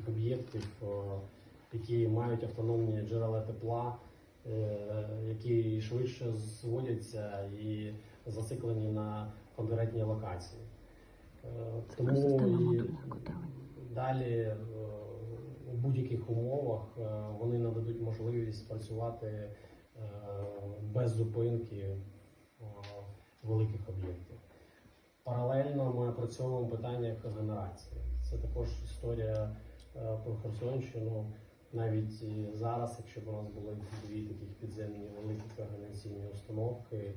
таких об'єктів, е, які мають автономні джерела тепла, е, які швидше зводяться і зациклені на конкретній локації. Е, Тому і далі у будь-яких умовах вони нададуть можливість працювати без зупинки великих об'єктів. Паралельно ми опрацьовуємо питання когенерації. Це також історія про Херсонщину. Навіть зараз, якщо б у нас були дві таких підземні великі когенераційні установки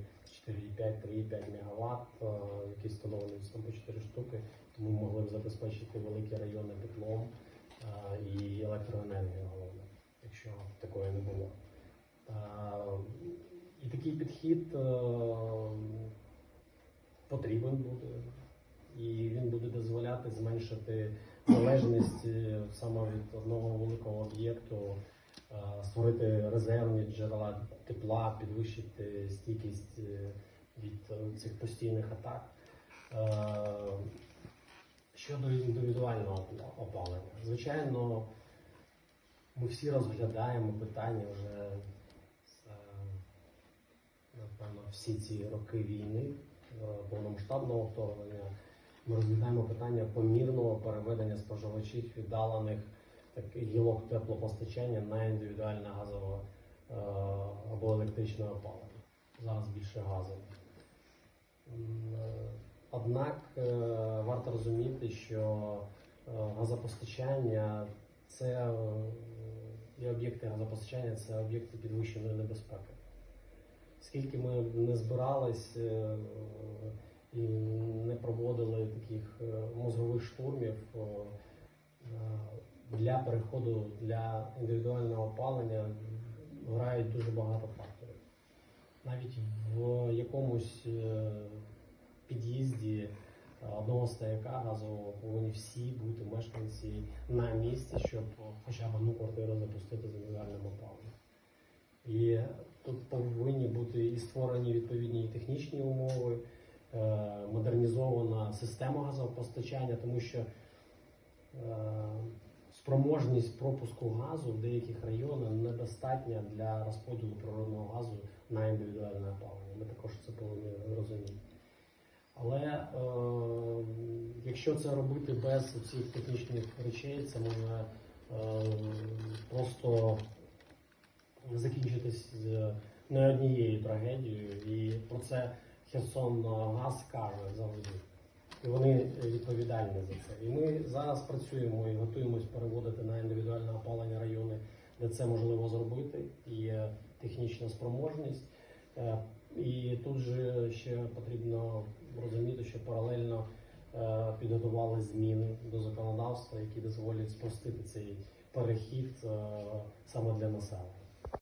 4,5, 3,5 МВт, е, які встановлені по 4 штуки, то ми могли б забезпечити великі райони теплом е, і електроенергією, головне, якщо такої не було. Е, І такий підхід е, потрібен буде, і він буде дозволяти зменшити залежність е, саме від одного великого об'єкту, створити резервні джерела тепла, підвищити стійкість е, від е, цих постійних атак. Щодо індивідуального опалення, звичайно, ми всі розглядаємо питання вже напевно, всі ці роки війни, повномасштабного вторгнення. Ми розглядаємо питання помірного переведення споживачів віддалених гілок теплопостачання на індивідуальне газове е, або електричне опалення. Зараз більше. Е, Однак е, варто розуміти, що е, газопостачання це і об'єкти газопостачання це об'єкти підвищеної небезпеки. Скільки ми не збирались і не проводили таких е, мозгових штурмів е, для переходу для індивідуального опалення грають дуже багато факторів. Навіть в якомусь е, під'їзді е, одного стояка газового повинні всі бути мешканці на місці, щоб хоча б одну квартиру запустити з індивідуальним опаленням. І тут повинні бути і створені відповідні технічні умови, е, модернізована система газопостачання, тому що е, спроможність пропуску газу в деяких районах недостатня для розподілу природного газу на індивідуальне опалення. Ми також це повинні розуміти. Але е, якщо це робити без цих технічних речей, це може е, просто закінчитись не однією трагедією. І про це Херсон Газ каже завжди. І вони відповідальні за це. І ми зараз працюємо і готуємось переводити на індивідуальне опалення райони, де це можливо зробити. Є технічна спроможність. Е, І тут же ще потрібно розуміти, що паралельно е, підготували зміни до законодавства, які дозволять спростити цей перехід е, саме для населення.